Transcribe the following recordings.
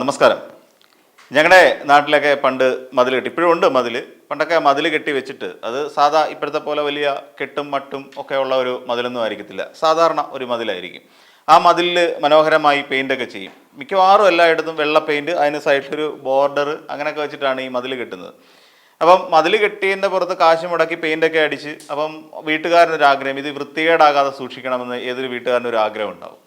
നമസ്കാരം. ഞങ്ങളുടെ നാട്ടിലൊക്കെ പണ്ട് മതിൽ കെട്ടി ഇപ്പോഴും ഉണ്ട് മതിൽ പണ്ടൊക്കെ മതിൽ കെട്ടി വെച്ചിട്ട് അത് സാധാ ഇപ്പോഴത്തെ പോലെ വലിയ കെട്ടും മട്ടും ഒക്കെ ഉള്ള ഒരു മതിലൊന്നും ആയിരിക്കത്തില്ല. സാധാരണ ഒരു മതിലായിരിക്കും. ആ മതിലിൽ മനോഹരമായി പെയിന്റൊക്കെ ചെയ്യും. മിക്കവാറും എല്ലായിടത്തും വെള്ള പെയിന്റ് അതിന് സൈഡിലൊരു ബോർഡർ അങ്ങനെയൊക്കെ വെച്ചിട്ടാണ് ഈ മതിൽ കെട്ടുന്നത്. അപ്പം മതിൽ കെട്ടിയതിന്റെ പുറത്ത് കാശ് മുടക്കി പെയിന്റൊക്കെ അടിച്ച് അപ്പം ആഗ്രഹം ഇത് വൃത്തികേടാകാതെ സൂക്ഷിക്കണമെന്ന് ഏതൊരു വീട്ടുകാരനൊരു ആഗ്രഹം ഉണ്ടാവും.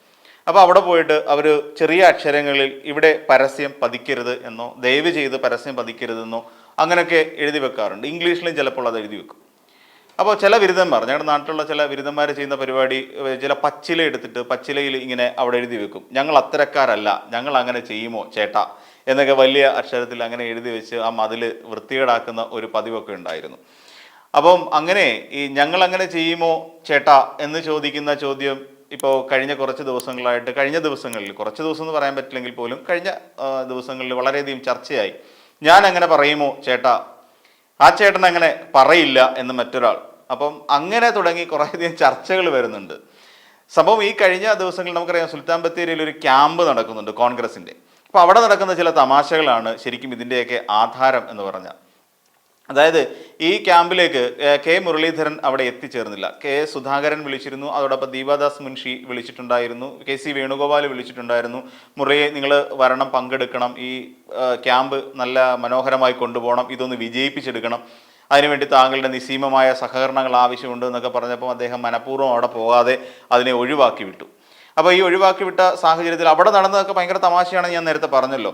അപ്പോൾ അവിടെ പോയിട്ട് അവർ ചെറിയ അക്ഷരങ്ങളിൽ ഇവിടെ പരസ്യം പതിക്കരുത് എന്നോ ദയവ് ചെയ്ത് പരസ്യം പതിക്കരുതെന്നോ അങ്ങനെയൊക്കെ എഴുതി വെക്കാറുണ്ട്. ഇംഗ്ലീഷിലും ചിലപ്പോൾ അത് എഴുതി വെക്കും. അപ്പോൾ ചില ബിരുദന്മാർ ഞങ്ങളുടെ നാട്ടിലുള്ള ചില ബിരുദന്മാർ ചെയ്യുന്ന പരിപാടി ചില പച്ചില എടുത്തിട്ട് പച്ചിലയിൽ ഇങ്ങനെ അവിടെ എഴുതി വെക്കും. ഞങ്ങൾ അത്തരക്കാരല്ല ഞങ്ങൾ അങ്ങനെ ചെയ്യുമോ ചേട്ട? എന്നൊക്കെ വലിയ അക്ഷരത്തിൽ അങ്ങനെ എഴുതി വെച്ച് ആ മതിൽ വൃത്തികേടാക്കുന്ന ഒരു പതിവൊക്കെ ഉണ്ടായിരുന്നു. അപ്പം അങ്ങനെ ഈ ഞങ്ങൾ അങ്ങനെ ചെയ്യുമോ ചേട്ട? എന്ന് ചോദിക്കുന്ന ചോദ്യം ഇപ്പോൾ കഴിഞ്ഞ കുറച്ച് ദിവസങ്ങളായിട്ട് കഴിഞ്ഞ ദിവസങ്ങളിൽ കുറച്ച് ദിവസം എന്ന് പറയാൻ പറ്റില്ലെങ്കിൽ പോലും കഴിഞ്ഞ ദിവസങ്ങളിൽ വളരെയധികം ചർച്ചയായി. ഞാൻ അങ്ങനെ പറയുമോ ചേട്ടാ? ആ ചേട്ടൻ അങ്ങനെ പറയില്ല എന്ന് മറ്റൊരാൾ. അപ്പം അങ്ങനെ തുടങ്ങി കുറേയധികം ചർച്ചകൾ വരുന്നുണ്ട്. സംഭവം ഈ കഴിഞ്ഞ ദിവസങ്ങളിൽ നമുക്കറിയാം സുൽത്താൻ ബത്തേരിയിൽ ഒരു ക്യാമ്പ് നടക്കുന്നുണ്ട് കോൺഗ്രസിന്റെ അപ്പോൾ അവിടെ നടക്കുന്ന ചില തമാശകളാണ് ശരിക്കും ഇതിന്റെയൊക്കെ ആധാരം എന്ന് പറഞ്ഞാൽ. അതായത് ഈ ക്യാമ്പിലേക്ക് കെ മുരളീധരൻ അവിടെ എത്തിച്ചേർന്നില്ല. കെ സുധാകരൻ വിളിച്ചിരുന്നു അതോടൊപ്പം ദീപാദാസ് മുൻഷി വിളിച്ചിട്ടുണ്ടായിരുന്നു കെ സി വേണുഗോപാൽ വിളിച്ചിട്ടുണ്ടായിരുന്നു. മുരളിയെ നിങ്ങൾ വരണം പങ്കെടുക്കണം ഈ ക്യാമ്പ് നല്ല മനോഹരമായി കൊണ്ടുപോകണം ഇതൊന്ന് വിജയിപ്പിച്ചെടുക്കണം. അതിനുവേണ്ടി താങ്കളുടെ നിസീമമായ സഹകരണങ്ങൾ ആവശ്യമുണ്ട് എന്നൊക്കെ പറഞ്ഞപ്പോൾ അദ്ദേഹം മനഃപൂർവം അവിടെ പോകാതെ അതിനെ ഒഴിവാക്കി വിട്ടു. അപ്പോൾ ഈ ഒഴിവാക്കി വിട്ട സാഹചര്യത്തിൽ അവിടെ നടന്നതൊക്കെ ഭയങ്കര തമാശയാണ് ഞാൻ നേരത്തെ പറഞ്ഞല്ലോ.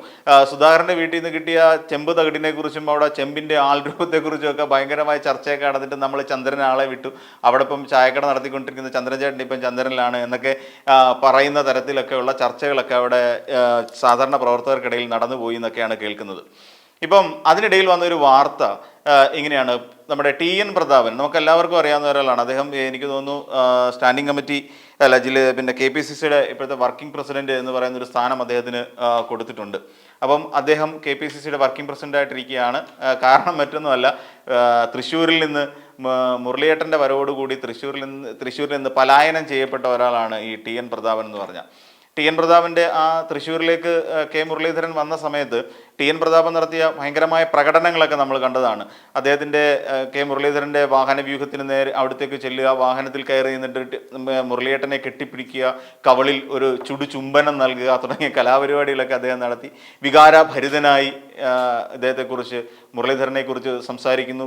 സുധാകരന്റെ വീട്ടിൽ നിന്ന് കിട്ടിയ ചെമ്പ് തകിടിനെ കുറിച്ചും അവിടെ ചെമ്പിന്റെ ആൾരൂപത്തെക്കുറിച്ചും ഒക്കെ ഭയങ്കരമായ ചർച്ചയൊക്കെ നടന്നിട്ട് നമ്മൾ ചന്ദ്രൻ ആളെ വിട്ടു. അവിടെ ഇപ്പം ചായക്കട നടത്തിക്കൊണ്ടിരിക്കുന്ന ചന്ദ്രചേട്ടൻ ഇപ്പം ചന്ദ്രനിലാണ് എന്നൊക്കെ പറയുന്ന തരത്തിലൊക്കെയുള്ള ചർച്ചകളൊക്കെ അവിടെ സാധാരണ പ്രവർത്തകർക്കിടയിൽ നടന്നുപോയി എന്നൊക്കെയാണ് കേൾക്കുന്നത്. ഇപ്പം അതിനിടയിൽ വന്നൊരു വാർത്ത ഇങ്ങനെയാണ്. നമ്മുടെ ടി എൻ പ്രതാപൻ നമുക്ക് എല്ലാവർക്കും അറിയാവുന്ന ഒരാളാണ്. അദ്ദേഹം എനിക്ക് തോന്നുന്നു സ്റ്റാൻഡിംഗ് കമ്മിറ്റി അല്ല ജില്ല പിന്നെ കെ പി സി സിയുടെ ഇപ്പോഴത്തെ വർക്കിംഗ് പ്രസിഡന്റ് എന്ന് പറയുന്ന ഒരു സ്ഥാനം അദ്ദേഹത്തിന് കൊടുത്തിട്ടുണ്ട്. അപ്പം അദ്ദേഹം കെ പി സി സിയുടെ വർക്കിംഗ് പ്രസിഡന്റ് ആയിട്ടിരിക്കുകയാണ് കാരണം മറ്റൊന്നുമല്ല തൃശ്ശൂരിൽ നിന്ന് മുരളിയേട്ടന്റെ വരവോടുകൂടി തൃശ്ശൂരിൽ നിന്ന് തൃശ്ശൂരിൽ നിന്ന് പലായനം ചെയ്യപ്പെട്ട ഒരാളാണ് ഈ ടി എൻ പ്രതാപൻ എന്ന് പറഞ്ഞാൽ. ടി എൻ പ്രതാപന്റെ ആ തൃശ്ശൂരിലേക്ക് കെ മുരളീധരൻ വന്ന സമയത്ത് ടി എൻ പ്രതാപൻ നടത്തിയ ഭയങ്കരമായ പ്രകടനങ്ങളൊക്കെ നമ്മൾ കണ്ടതാണ്. അദ്ദേഹത്തിന്റെ കെ മുരളീധരന്റെ വാഹന വ്യൂഹത്തിന് നേരെ അവിടത്തേക്ക് ചെല്ലുക വാഹനത്തിൽ കയറി നിന്നിട്ട് മുരളിയേട്ടനെ കെട്ടിപ്പിടിക്കുക കവളിൽ ഒരു ചുടു ചുംബനം നൽകുക തുടങ്ങിയ കലാപരിപാടികളൊക്കെ അദ്ദേഹം നടത്തി. വികാരഭരിതനായി ഇദ്ദേഹത്തെക്കുറിച്ച് മുരളീധരനെ കുറിച്ച് സംസാരിക്കുന്നു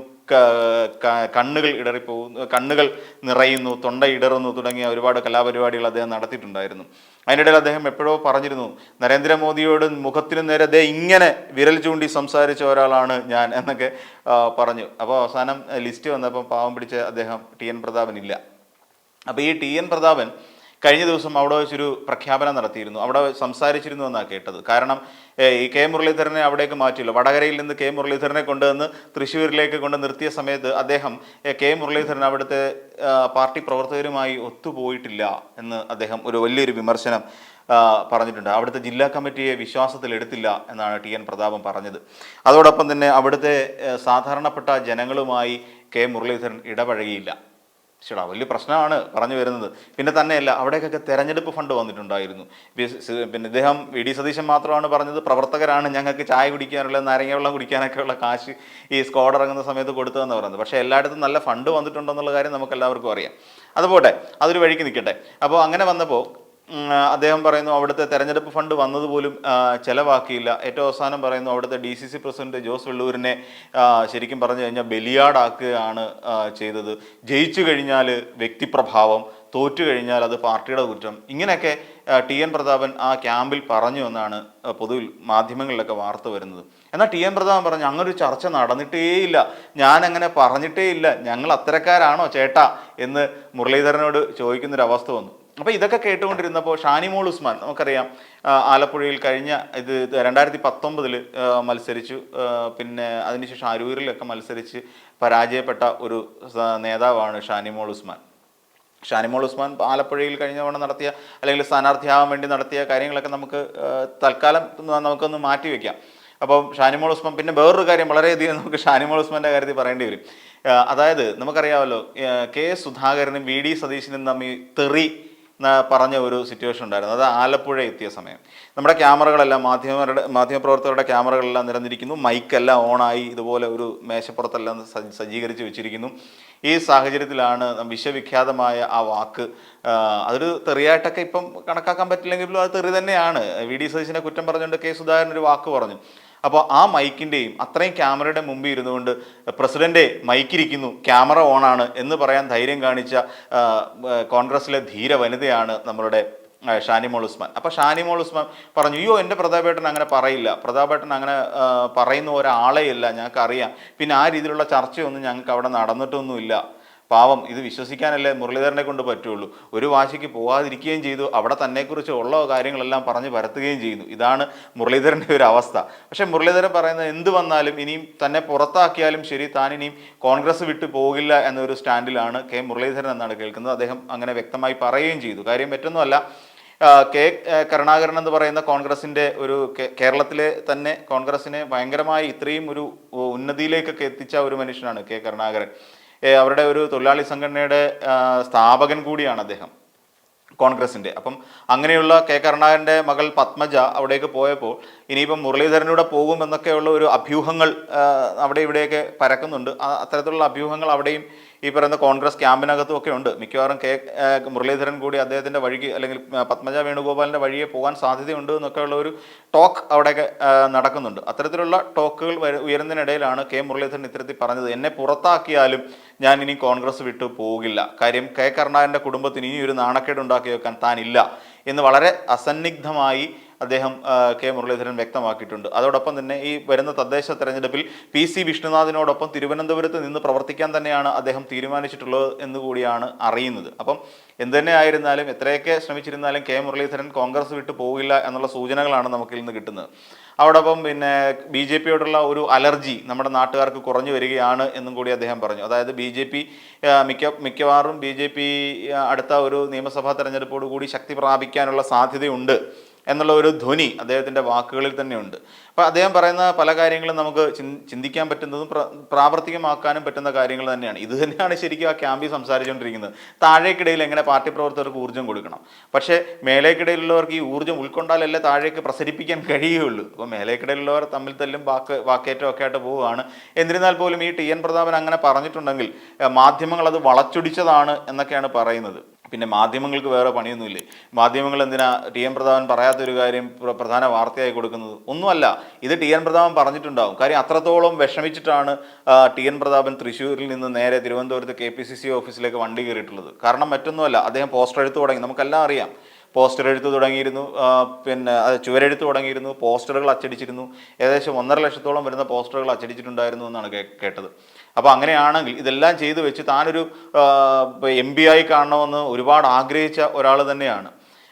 കണ്ണുകൾ ഇടറിപ്പോകുന്നു കണ്ണുകൾ നിറയുന്നു തൊണ്ട ഇടറുന്നു തുടങ്ങിയ ഒരുപാട് കലാപരിപാടികൾ അദ്ദേഹം നടത്തിയിട്ടുണ്ടായിരുന്നു. അതിനിടയിൽ അദ്ദേഹം എപ്പോഴോ പറഞ്ഞിരുന്നു നരേന്ദ്രമോദിയോട് മുഖത്തിന് നേരെ ദേ ഇങ്ങനെ വിരൽ ചൂണ്ടി സംസാരിച്ച ഒരാളാണ് ഞാൻ എന്നൊക്കെ പറഞ്ഞു. അപ്പോൾ അവസാനം ലിസ്റ്റ് വന്നപ്പോൾ പാവം പിടിച്ച അദ്ദേഹം ടി എൻ പ്രതാപൻ ഇല്ല അപ്പോൾ ഈ ടി എൻ പ്രതാപൻ കഴിഞ്ഞ ദിവസം അവിടെ വെച്ചൊരു പ്രഖ്യാപനം നടത്തിയിരുന്നു. അവിടെ സംസാരിച്ചിരുന്നു എന്നാണ് കേട്ടത്. കാരണം ഈ കെ മുരളീധരനെ അവിടേക്ക് മാറ്റില്ല വടകരയിൽ നിന്ന് കെ മുരളീധരനെ കൊണ്ടുവന്ന് തൃശ്ശൂരിലേക്ക് കൊണ്ട് നിർത്തിയ സമയത്ത് അദ്ദേഹം കെ മുരളീധരൻ അവിടുത്തെ പാർട്ടി പ്രവർത്തകരുമായി ഒത്തുപോയിട്ടില്ല എന്ന് അദ്ദേഹം ഒരു വലിയൊരു വിമർശനം പറഞ്ഞിട്ടുണ്ട്. അവിടുത്തെ ജില്ലാ കമ്മിറ്റിയെ വിശ്വാസത്തിൽ എടുത്തില്ല എന്നാണ് ടി എൻ പ്രതാപം പറഞ്ഞത്. അതോടൊപ്പം തന്നെ അവിടുത്തെ സാധാരണപ്പെട്ട ജനങ്ങളുമായി കെ മുരളീധരൻ ഇടപഴകിയില്ല. ചേട്ടാ വലിയ പ്രശ്നമാണ് പറഞ്ഞു വരുന്നത്. പിന്നെ തന്നെയല്ല അവിടേക്കൊക്കെ തെരഞ്ഞെടുപ്പ് ഫണ്ട് വന്നിട്ടുണ്ടായിരുന്നു. പിന്നെ ഇദ്ദേഹം വി ഡി സതീശൻ മാത്രമാണ് പറഞ്ഞത് പ്രവർത്തകരാണ് ഞങ്ങൾക്ക് ചായ കുടിക്കാനുള്ള നാരങ്ങ വെള്ളം കുടിക്കാനൊക്കെ ഉള്ള കാശ് ഈ സ്ക്വാഡ് ഇറങ്ങുന്ന സമയത്ത് കൊടുത്തതെന്ന് പറയുന്നത് പക്ഷേ എല്ലായിടത്തും നല്ല ഫണ്ട് വന്നിട്ടുണ്ടെന്നുള്ള കാര്യം നമുക്ക് എല്ലാവർക്കും അറിയാം. അതുപോട്ടെ അതൊരു വഴിക്ക് നിൽക്കട്ടെ. അപ്പോൾ അങ്ങനെ വന്നപ്പോൾ അദ്ദേഹം പറയുന്നു അവിടുത്തെ തെരഞ്ഞെടുപ്പ് ഫണ്ട് വന്നതുപോലും ചെലവാക്കിയില്ല. ഏറ്റവും അവസാനം പറയുന്നു അവിടുത്തെ D C C president Jose വെള്ളൂരിനെ ശരിക്കും പറഞ്ഞു കഴിഞ്ഞാൽ ബലിയാടാക്കുകയാണ് ചെയ്തത്. ജയിച്ചു കഴിഞ്ഞാൽ വ്യക്തിപ്രഭാവം തോറ്റു കഴിഞ്ഞാൽ അത് പാർട്ടിയുടെ കുറ്റം. ഇങ്ങനെയൊക്കെ ടി എൻ പ്രതാപൻ ആ ക്യാമ്പിൽ പറഞ്ഞു എന്നാണ് പൊതുവിൽ മാധ്യമങ്ങളിലൊക്കെ വാർത്ത വരുന്നത്. എന്നാൽ ടി എൻ പ്രതാപൻ പറഞ്ഞു അങ്ങനൊരു ചർച്ച നടന്നിട്ടേയില്ല. ഞാൻ അങ്ങനെ പറഞ്ഞിട്ടേ ഇല്ല ഞങ്ങൾ അത്തരക്കാരാണോ ചേട്ടാ? എന്ന് മുരളീധരനോട് ചോദിക്കുന്നൊരവസ്ഥ വന്നു. അപ്പോൾ ഇതൊക്കെ കേട്ടുകൊണ്ടിരുന്നപ്പോൾ ഷാനിമോൾ ഉസ്മാൻ നമുക്കറിയാം ആലപ്പുഴയിൽ കഴിഞ്ഞ ഇത് രണ്ടായിരത്തി പത്തൊമ്പതിൽ മത്സരിച്ചു. പിന്നെ അതിനുശേഷം അരൂരിലൊക്കെ മത്സരിച്ച് പരാജയപ്പെട്ട ഒരു നേതാവാണ് ഷാനിമോൾ ഉസ്മാൻ. ഷാനിമോൾ ഉസ്മാൻ ആലപ്പുഴയിൽ കഴിഞ്ഞ തവണ നടത്തിയ അല്ലെങ്കിൽ സ്ഥാനാർത്ഥിയാവാൻ വേണ്ടി നടത്തിയ കാര്യങ്ങളൊക്കെ നമുക്ക് തൽക്കാലം നമുക്കൊന്ന് മാറ്റിവെക്കാം അപ്പം ഷാനിമോൾ ഉസ്മാൻ പിന്നെ വേറൊരു കാര്യം വളരെയധികം നമുക്ക് ഷാനിമോൾ ഉസ്മാന്റെ കാര്യത്തിൽ പറയേണ്ടി വരും. അതായത് നമുക്കറിയാമല്ലോ കെ സുധാകരനും വി ഡി സതീശനും തമ്മിൽ തെറി പറഞ്ഞ ഒരു സിറ്റുവേഷൻ ഉണ്ടായിരുന്നു. അത് ആലപ്പുഴ എത്തിയ സമയം. നമ്മുടെ ക്യാമറകളെല്ലാം മാധ്യമരുടെ മാധ്യമപ്രവർത്തകരുടെ ക്യാമറകളെല്ലാം നിരന്നിരിക്കുന്നു. മൈക്കെല്ലാം ഓണായി. ഇതുപോലെ ഒരു മേശപ്പുറത്തെല്ലാം സജ്ജ- സജ്ജീകരിച്ച് വെച്ചിരിക്കുന്നു. ഈ സാഹചര്യത്തിലാണ് വിശ്വവിഖ്യാതമായ ആ വാക്ക് അതൊരു തെറിയായിട്ടൊക്കെ ഇപ്പം കണക്കാക്കാൻ പറ്റില്ലെങ്കിലും അത് തെറി തന്നെയാണ്. വി ഡി സതീശിനെ കുറ്റം പറഞ്ഞുകൊണ്ട് കെ സുധാകരൻ ഒരു വാക്ക് പറഞ്ഞു. അപ്പോൾ ആ മൈക്കിന്റെയും അത്രയും ക്യാമറയുടെ മുമ്പിൽ ഇരുന്നുകൊണ്ട് പ്രസിഡന്റ് മൈക്കിരിക്കുന്നു ക്യാമറ ഓണാണ് എന്ന് പറയാൻ ധൈര്യം കാണിച്ച കോൺഗ്രസിലെ ധീര വനിതയാണ് നമ്മളുടെ ഷാനിമോൾ ഉസ്മാൻ. അപ്പോൾ ഷാനിമോൾ ഉസ്മാൻ പറഞ്ഞു അയ്യോ എന്റെ പ്രതാപേട്ടൻ അങ്ങനെ പറയില്ല. പ്രതാപേട്ടൻ അങ്ങനെ പറയുന്ന ഒരാളെയല്ല ഞങ്ങൾക്കറിയാം. ഞങ്ങൾക്ക് പിന്നെ ആ രീതിയിലുള്ള ചർച്ചയൊന്നും ഞങ്ങൾക്ക് അവിടെ നടന്നിട്ടൊന്നുമില്ല. പാവം ഇത് വിശ്വസിക്കാനല്ലേ മുരളീധരനെ കൊണ്ട് പറ്റുള്ളൂ. ഒരു വാശിക്ക് പോകാതിരിക്കുകയും ചെയ്തു അവിടെ തന്നെക്കുറിച്ച് ഉള്ള കാര്യങ്ങളെല്ലാം പറഞ്ഞ് പരത്തുകയും ചെയ്യുന്നു. ഇതാണ് മുരളീധരന്റെ ഒരു അവസ്ഥ. പക്ഷേ മുരളീധരൻ പറയുന്നത് എന്ത് വന്നാലും ഇനിയും തന്നെ പുറത്താക്കിയാലും ശരി താൻ ഇനിയും കോൺഗ്രസ് വിട്ടു പോകില്ല എന്നൊരു സ്റ്റാൻഡിലാണ് കെ മുരളീധരൻ എന്നാണ് കേൾക്കുന്നത്. അദ്ദേഹം അങ്ങനെ വ്യക്തമായി പറയുകയും ചെയ്തു. കാര്യം മറ്റൊന്നുമല്ല കെ കരുണാകരൻ എന്ന് പറയുന്ന കോൺഗ്രസിന്റെ ഒരു കേരളത്തിലെ തന്നെ കോൺഗ്രസിനെ ഭയങ്കരമായി ഇത്രയും ഒരു ഉന്നതിയിലേക്കൊക്കെ എത്തിച്ച ഒരു മനുഷ്യനാണ് കെ കരുണാകരൻ. അവരുടെ ഒരു തൊഴിലാളി സംഘടനയുടെ സ്ഥാപകൻ കൂടിയാണ് അദ്ദേഹം കോൺഗ്രസിന്റെ അപ്പം അങ്ങനെയുള്ള കെ. കരുണാകരന്റെ മകൾ പത്മജ അവിടേക്ക് പോയപ്പോൾ ഇനിയിപ്പം മുരളീധരനൂടെ പോകുമെന്നൊക്കെയുള്ള ഒരു അഭ്യൂഹങ്ങൾ അവിടെ ഇവിടെയൊക്കെ പരക്കുന്നുണ്ട്. അത്തരത്തിലുള്ള അഭ്യൂഹങ്ങൾ അവിടെയും ഈ പറയുന്ന കോൺഗ്രസ് ക്യാമ്പിനകത്തും ഒക്കെ ഉണ്ട്. മിക്കവാറും കെ മുരളീധരൻ കൂടി അദ്ദേഹത്തിന്റെ വഴിക്ക് അല്ലെങ്കിൽ പത്മജ വേണുഗോപാലിന്റെ വഴിയെ പോകാൻ സാധ്യതയുണ്ട് എന്നൊക്കെയുള്ള ഒരു ടോക്ക് അവിടെയൊക്കെ നടക്കുന്നുണ്ട്. അത്തരത്തിലുള്ള ടോക്കുകൾ ഉയരുന്നതിനിടയിലാണ് കെ മുരളീധരൻ ഇത്തരത്തിൽ പറഞ്ഞത്. എന്നെ പുറത്താക്കിയാലും ഞാൻ ഇനി കോൺഗ്രസ് വിട്ടു പോകില്ല. കാര്യം കെ കരുണാകരന്റെ കുടുംബത്തിന് ഇനി ഒരു നാണക്കേട് ഉണ്ടാക്കി വെക്കാൻ താനില്ല എന്ന് വളരെ അസന്നിഗ്ധമായി അദ്ദേഹം കെ മുരളീധരൻ വ്യക്തമാക്കിയിട്ടുണ്ട്. അതോടൊപ്പം തന്നെ ഈ വരുന്ന തദ്ദേശ തെരഞ്ഞെടുപ്പിൽ പി സി വിഷ്ണുനാഥിനോടൊപ്പം തിരുവനന്തപുരത്ത് നിന്ന് പ്രവർത്തിക്കാൻ തന്നെയാണ് അദ്ദേഹം തീരുമാനിച്ചിട്ടുള്ളത് എന്ന് കൂടിയാണ് അറിയുന്നത്. അപ്പം എന്ത് തന്നെ ആയിരുന്നാലും എത്രയൊക്കെ ശ്രമിച്ചിരുന്നാലും കെ മുരളീധരൻ കോൺഗ്രസ് വിട്ടു പോകില്ല എന്നുള്ള സൂചനകളാണ് നമുക്കിൽ നിന്ന് കിട്ടുന്നത്. അവിടൊപ്പം പിന്നെ ബി ജെ പിയോടുള്ള ഒരു അലർജി നമ്മുടെ നാട്ടുകാർക്ക് കുറഞ്ഞു വരികയാണ് എന്നും കൂടി അദ്ദേഹം പറഞ്ഞു. അതായത് ബി ജെ പി മിക്ക മിക്കവാറും ബി ജെ പി അടുത്ത ഒരു നിയമസഭാ തെരഞ്ഞെടുപ്പോടുകൂടി ശക്തി പ്രാപിക്കാനുള്ള സാധ്യതയുണ്ട്. എന്നുള്ള ഒരു ധ്വനി അദ്ദേഹത്തിന്റെ വാക്കുകളിൽ തന്നെയുണ്ട്. അപ്പോൾ അദ്ദേഹം പറയുന്ന പല കാര്യങ്ങളും നമുക്ക് ചിന്തിക്കാൻ പറ്റുന്നതും പ്ര- പ്രാവർത്തികമാക്കാനും പറ്റുന്ന കാര്യങ്ങൾ തന്നെയാണ്. ഇത് തന്നെയാണ് ശരിക്കും ആ ക്യാമ്പിൽ സംസാരിച്ചുകൊണ്ടിരിക്കുന്നത്. താഴേക്കിടയിൽ എങ്ങനെ പാർട്ടി പ്രവർത്തകർക്ക് ഊർജം കൊടുക്കണം? പക്ഷേ മേലേക്കിടയിലുള്ളവർക്ക് ഈ ഊർജം ഉൾക്കൊണ്ടാലല്ലേ താഴേക്ക് പ്രസരിപ്പിക്കാൻ കഴിയുകയുള്ളൂ. അപ്പോൾ മേലേക്കിടയിലുള്ളവർ തമ്മിൽ തല്ലും വാക്ക് വാക്കേറ്റം ഒക്കെ ആയിട്ട് പോവുകയാണ്. എന്നിരുന്നാൽ പോലും ഈ ടി എൻ പ്രതാപൻ അങ്ങനെ പറഞ്ഞിട്ടുണ്ടെങ്കിൽ മാധ്യമങ്ങൾ അത് വളച്ചൊടിച്ചതാണ് എന്നൊക്കെയാണ് പറയുന്നത്. പിന്നെ മാധ്യമങ്ങൾക്ക് വേറെ പണിയൊന്നുമില്ലേ? മാധ്യമങ്ങൾ എന്തിനാ ടി എൻ പ്രതാപൻ പറയാത്തൊരു കാര്യം പ്രധാന വാർത്തയായി കൊടുക്കുന്നത്? ഒന്നുമല്ല ഇത് ടി എൻ പ്രതാപൻ പറഞ്ഞിട്ടുണ്ടാവും. കാര്യം അത്രത്തോളം വിഷമിച്ചിട്ടാണ് ടി എൻ പ്രതാപൻ തൃശ്ശൂരിൽ നിന്ന് നേരെ തിരുവനന്തപുരത്ത് കെ പി സി സി ഓഫീസിലേക്ക് വണ്ടി കയറിയിട്ടുള്ളത്. കാരണം മറ്റൊന്നുമല്ല അദ്ദേഹം പോസ്റ്റർ എഴുത്ത് തുടങ്ങി. നമുക്കെല്ലാം അറിയാം. പോസ്റ്റർ എഴുത്ത് തുടങ്ങിയിരുന്നു പിന്നെ അത് ചുവരെഴുത്ത് തുടങ്ങിയിരുന്നു പോസ്റ്ററുകൾ അച്ചടിച്ചിരുന്നു. ഏകദേശം ഒന്നര ലക്ഷത്തോളം വരുന്ന പോസ്റ്ററുകൾ അച്ചടിച്ചിട്ടുണ്ടായിരുന്നു എന്നാണ് കേട്ടത്. അപ്പോൾ അങ്ങനെയാണെങ്കിൽ ഇതെല്ലാം ചെയ്തു വെച്ച് താനൊരു എം പി ആയി കാണണമെന്ന് ഒരുപാട് ആഗ്രഹിച്ച ഒരാൾ തന്നെയാണ്.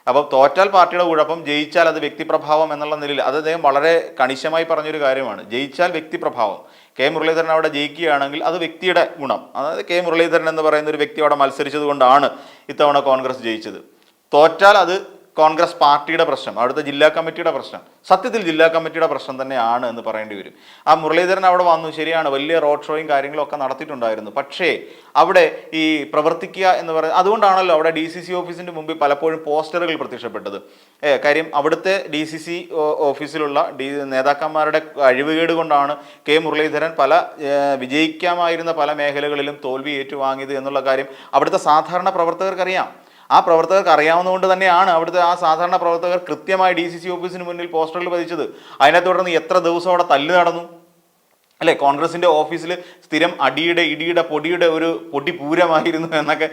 അപ്പോൾ തോറ്റാൽ പാർട്ടിയുടെ കുഴപ്പം ജയിച്ചാൽ അത് വ്യക്തിപ്രഭാവം എന്നുള്ള നിലയിൽ അത് അദ്ദേഹം വളരെ കണിശമായി പറഞ്ഞൊരു കാര്യമാണ്. ജയിച്ചാൽ വ്യക്തിപ്രഭാവം. കെ മുരളീധരൻ അവിടെ ജയിക്കുകയാണെങ്കിൽ അത് വ്യക്തിയുടെ ഗുണം. അതായത് കെ മുരളീധരൻ എന്ന് പറയുന്ന ഒരു വ്യക്തി അവിടെ മത്സരിച്ചത് കൊണ്ടാണ് ഇത്തവണ കോൺഗ്രസ് ജയിച്ചത്. തോറ്റാൽ അത് കോൺഗ്രസ് പാർട്ടിയുടെ പ്രശ്നം അവിടുത്തെ ജില്ലാ കമ്മിറ്റിയുടെ പ്രശ്നം. സത്യത്തിൽ ജില്ലാ കമ്മിറ്റിയുടെ പ്രശ്നം തന്നെയാണ് എന്ന് പറയേണ്ടി വരും. ആ മുരളീധരൻ അവിടെ വന്നു ശരിയാണ് വലിയ റോഡ് ഷോയും കാര്യങ്ങളും ഒക്കെ നടത്തിയിട്ടുണ്ടായിരുന്നു. പക്ഷേ അവിടെ ഈ പ്രവർത്തിക്കുക എന്ന് പറയുന്നത് അതുകൊണ്ടാണല്ലോ അവിടെ ഡി സി സി ഓഫീസിന്റെ മുമ്പിൽ പലപ്പോഴും പോസ്റ്ററുകൾ പ്രത്യക്ഷപ്പെട്ടത്. കാര്യം അവിടുത്തെ ഡി സി സി ഓഫീസിലുള്ള ഡി നേതാക്കന്മാരുടെ കഴിവുകേട് കൊണ്ടാണ് കെ മുരളീധരൻ പല വിജയിക്കാമായിരുന്ന പല മേഖലകളിലും തോൽവി ഏറ്റുവാങ്ങിയത് എന്നുള്ള കാര്യം അവിടുത്തെ സാധാരണ പ്രവർത്തകർക്കറിയാം. ആ പ്രവർത്തകർക്ക് അറിയാവുന്നതുകൊണ്ട് തന്നെയാണ് അവിടുത്തെ ആ സാധാരണ പ്രവർത്തകർ കൃത്യമായി ഡി സി സി ഓഫീസിന് മുന്നിൽ പോസ്റ്ററുകൾ പതിച്ചത്. അതിനെ തുടർന്ന് എത്ര ദിവസം അവിടെ തല്ല് നടന്നു? അല്ലെ? കോൺഗ്രസിന്റെ ഓഫീസിൽ സ്ഥിരം അടിയുടെ ഇടിയുടെ പൊടിയുടെ ഒരു പൊടി പൂരമായിരുന്നു എന്നൊക്കെ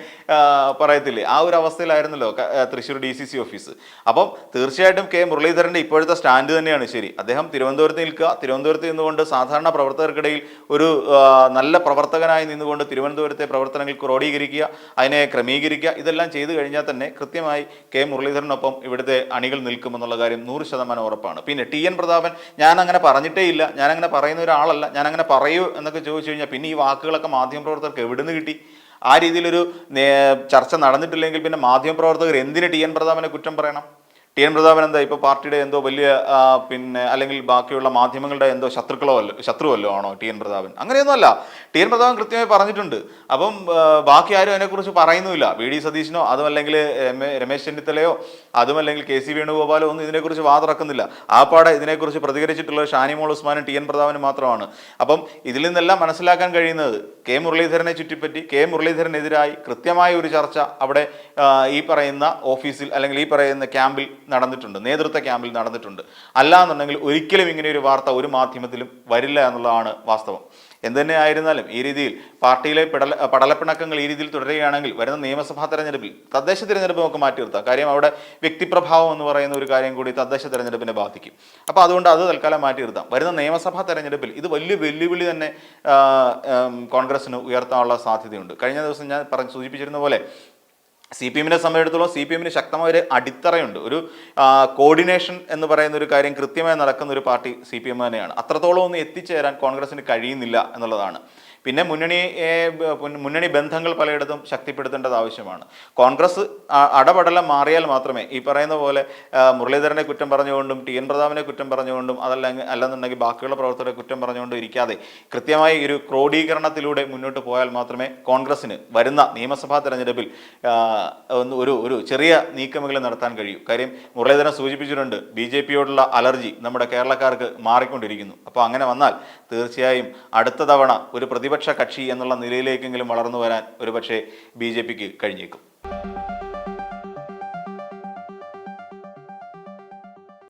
പറയത്തില്ലേ? ആ ഒരു അവസ്ഥയിലായിരുന്നല്ലോ Thrissur D C C office. അപ്പം തീർച്ചയായിട്ടും കെ മുരളീധരന്റെ ഇപ്പോഴത്തെ സ്റ്റാൻഡ് തന്നെയാണ് ശരി. അദ്ദേഹം തിരുവനന്തപുരത്ത് നിൽക്കുക. തിരുവനന്തപുരത്ത് നിന്നുകൊണ്ട് സാധാരണ പ്രവർത്തകർക്കിടയിൽ ഒരു നല്ല പ്രവർത്തകനായി നിന്നുകൊണ്ട് തിരുവനന്തപുരത്തെ പ്രവർത്തനങ്ങൾ ക്രോഡീകരിക്കുക അതിനെ ക്രമീകരിക്കുക ഇതെല്ലാം ചെയ്തു കഴിഞ്ഞാൽ തന്നെ കൃത്യമായി കെ മുരളീധരനൊപ്പം ഇവിടുത്തെ അണികൾ നിൽക്കുമെന്നുള്ള കാര്യം നൂറ് ശതമാനം ഉറപ്പാണ്. പിന്നെ ടി എൻ പ്രതാപൻ ഞാൻ അങ്ങനെ പറഞ്ഞിട്ടേ ഇല്ല ഞാൻ അങ്ങനെ പറയുന്ന ഒരാളല്ല. ഞാൻ അങ്ങനെ പറയൂ എന്നൊക്കെ ചോദിച്ചു കഴിഞ്ഞാൽ പിന്നെ ഈ വാക്കുകളൊക്കെ മാധ്യമപ്രവർത്തകർക്ക് എവിടെ നിന്ന് കിട്ടി? ആ രീതിയിലൊരു ചർച്ച നടന്നിട്ടില്ലെങ്കിൽ പിന്നെ മാധ്യമപ്രവർത്തകർ എന്തിന് ടി എൻ പ്രതാപനെ കുറ്റം പറയണം? ടി എൻ പ്രതാപൻ എന്താ ഇപ്പോൾ പാർട്ടിയുടെ എന്തോ വലിയ പിന്നെ അല്ലെങ്കിൽ ബാക്കിയുള്ള മാധ്യമങ്ങളുടെ എന്തോ ശത്രുക്കളോ അല്ല ശത്രുവല്ലോ ആണോ ടി എൻ പ്രതാപൻ? അങ്ങനെയൊന്നുമല്ല. ടി എൻ പ്രതാപൻ കൃത്യമായി പറഞ്ഞിട്ടുണ്ട്. അപ്പം ബാക്കി ആരും അതിനെക്കുറിച്ച് പറയുന്നുമില്ല. വി ഡി സതീശനോ അതുമല്ലെങ്കിൽ രമേശ് ചെന്നിത്തലയോ അതുമല്ലെങ്കിൽ കെ സി വേണുഗോപാലോ ഒന്നും ഇതിനെക്കുറിച്ച് വാതിറക്കുന്നില്ല ആ പാടെ ഇതിനെക്കുറിച്ച് പ്രതികരിച്ചിട്ടുള്ളത് ഷാനിമോൾ ഉസ്മാനും ടി എൻ പ്രതാപനും മാത്രമാണ്. അപ്പം ഇതിൽ നിന്നെല്ലാം മനസ്സിലാക്കാൻ കഴിയുന്നത് കെ മുരളീധരനെ ചുറ്റിപ്പറ്റി കെ മുരളീധരനെതിരായി കൃത്യമായ ഒരു ചർച്ച അവിടെ ഈ പറയുന്ന ഓഫീസിൽ അല്ലെങ്കിൽ ഈ പറയുന്ന ക്യാമ്പിൽ നടന്നിട്ടുണ്ട് നേതൃത്വ ക്യാമ്പിൽ നടന്നിട്ടുണ്ട്. അല്ലാന്നുണ്ടെങ്കിൽ ഒരിക്കലും ഇങ്ങനെ ഒരു വാർത്ത ഒരു മാധ്യമത്തിലും വരില്ല എന്നുള്ളതാണ് വാസ്തവം. എന്തുതന്നെ ആയിരുന്നാലും ഈ രീതിയിൽ പാർട്ടിയിലെ പിടല പടലപ്പിണക്കങ്ങൾ ഈ രീതിയിൽ തുടരുകയാണെങ്കിൽ വരുന്ന നിയമസഭാ തെരഞ്ഞെടുപ്പിൽ തദ്ദേശ തിരഞ്ഞെടുപ്പ് നമുക്ക് മാറ്റി നിർത്താം. കാര്യം അവിടെ വ്യക്തിപ്രഭാവം എന്ന് പറയുന്ന ഒരു കാര്യം കൂടി തദ്ദേശ തെരഞ്ഞെടുപ്പിനെ ബാധിക്കും. അപ്പോൾ അതുകൊണ്ട് അത് തൽക്കാലം മാറ്റി നിർത്താം. വരുന്ന നിയമസഭാ തെരഞ്ഞെടുപ്പിൽ ഇത് വലിയ വെല്ലുവിളി തന്നെ കോൺഗ്രസിന് ഉയർത്താനുള്ള സാധ്യതയുണ്ട്. കഴിഞ്ഞ ദിവസം ഞാൻ പറഞ്ഞ് സൂചിപ്പിച്ചിരുന്ന പോലെ സി പി എമ്മിനെ സംബന്ധിച്ചിടത്തോളം സി പി എമ്മിന് ശക്തമായ ഒരു അടിത്തറയുണ്ട്. ഒരു കോർഡിനേഷൻ എന്ന് പറയുന്ന ഒരു കാര്യം കൃത്യമായി നടക്കുന്ന ഒരു പാർട്ടി സി പി എം തന്നെയാണ്. അത്രത്തോളം ഒന്നും എത്തിച്ചേരാൻ കോൺഗ്രസിന് കഴിയുന്നില്ല എന്നുള്ളതാണ്. പിന്നെ മുന്നണി മുന്നണി ബന്ധങ്ങൾ പലയിടത്തും ശക്തിപ്പെടുത്തേണ്ടത് ആവശ്യമാണ്. കോൺഗ്രസ് അടപടലം മാറിയാൽ മാത്രമേ ഈ പറയുന്ന പോലെ മുരളീധരനെ കുറ്റം പറഞ്ഞുകൊണ്ടും ടി എൻ പ്രതാപനെ കുറ്റം പറഞ്ഞുകൊണ്ടും അതല്ലെങ്കിൽ അല്ലെന്നുണ്ടെങ്കിൽ ബാക്കിയുള്ള പ്രവർത്തകരെ കുറ്റം പറഞ്ഞുകൊണ്ടും ഇരിക്കാതെ കൃത്യമായി ഒരു ക്രോഡീകരണത്തിലൂടെ മുന്നോട്ട് പോയാൽ മാത്രമേ കോൺഗ്രസ്സിന് വരുന്ന നിയമസഭാ തെരഞ്ഞെടുപ്പിൽ ഒരു ഒരു ചെറിയ നീക്കമെങ്കിലും നടത്താൻ കഴിയൂ. കാര്യം മുരളീധരൻ സൂചിപ്പിച്ചിട്ടുണ്ട് ബി ജെ പിയോടുള്ള അലർജി നമ്മുടെ കേരളക്കാർക്ക് മാറിക്കൊണ്ടിരിക്കുന്നു. അപ്പോൾ അങ്ങനെ വന്നാൽ തീർച്ചയായും അടുത്ത തവണ ഒരു പ്രതിപക്ഷ കക്ഷി എന്നുള്ള നിലയിലേക്കെങ്കിലും വളർന്നു വരാൻ ഒരുപക്ഷെ ബി ജെ പിക്ക് കഴിഞ്ഞേക്കും.